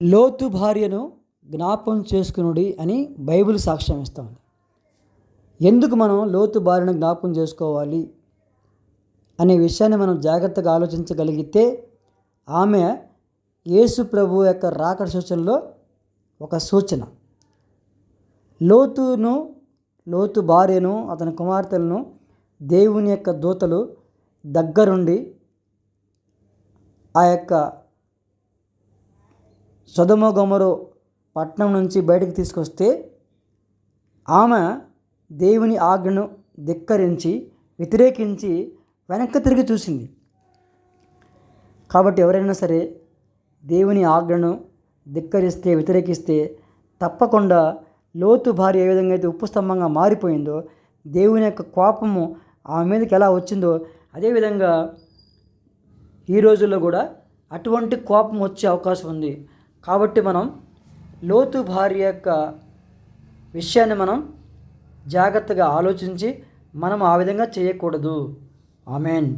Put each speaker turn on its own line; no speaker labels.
లోతు భార్యను జ్ఞాపం చేసుకునుడి అని బైబిల్ సాక్ష్యం ఇస్తుంది. ఎందుకు మనం లోతు భార్యను జ్ఞాపకం చేసుకోవాలి అనే విషయాన్ని మనం జాగ్రత్తగా ఆలోచించగలిగితే ఆమె యేసు ప్రభు యొక్క రాకడ సూచనలో ఒక సూచన. లోతును లోతు భార్యను అతని కుమార్తెలను దేవుని యొక్క దూతలు దగ్గరుండి ఆ యొక్క సొదమగొమరు పట్నం నుంచి బయటకు తీసుకొస్తే ఆమె దేవుని ఆజ్ఞను ధిక్కరించి వ్యతిరేకించి వెనక్కి తిరిగి చూసింది. కాబట్టి ఎవరైనా సరే దేవుని ఆజ్ఞను ధిక్కరిస్తే వ్యతిరేకిస్తే తప్పకుండా లోతు భార్య ఏ విధంగా అయితే ఉప్పు స్తంభంగా మారిపోయిందో దేవుని యొక్క కోపము ఆమె మీదకి ఎలా వచ్చిందో అదేవిధంగా ఈ రోజుల్లో కూడా అటువంటి కోపం వచ్చే అవకాశం ఉంది. కాబట్టి మనం లోతు భార్య యొక్క విషయాన్ని మనం జాగ్రత్తగా ఆలోచించి మనం ఆ విధంగా చేయకూడదు. ఆమెన్.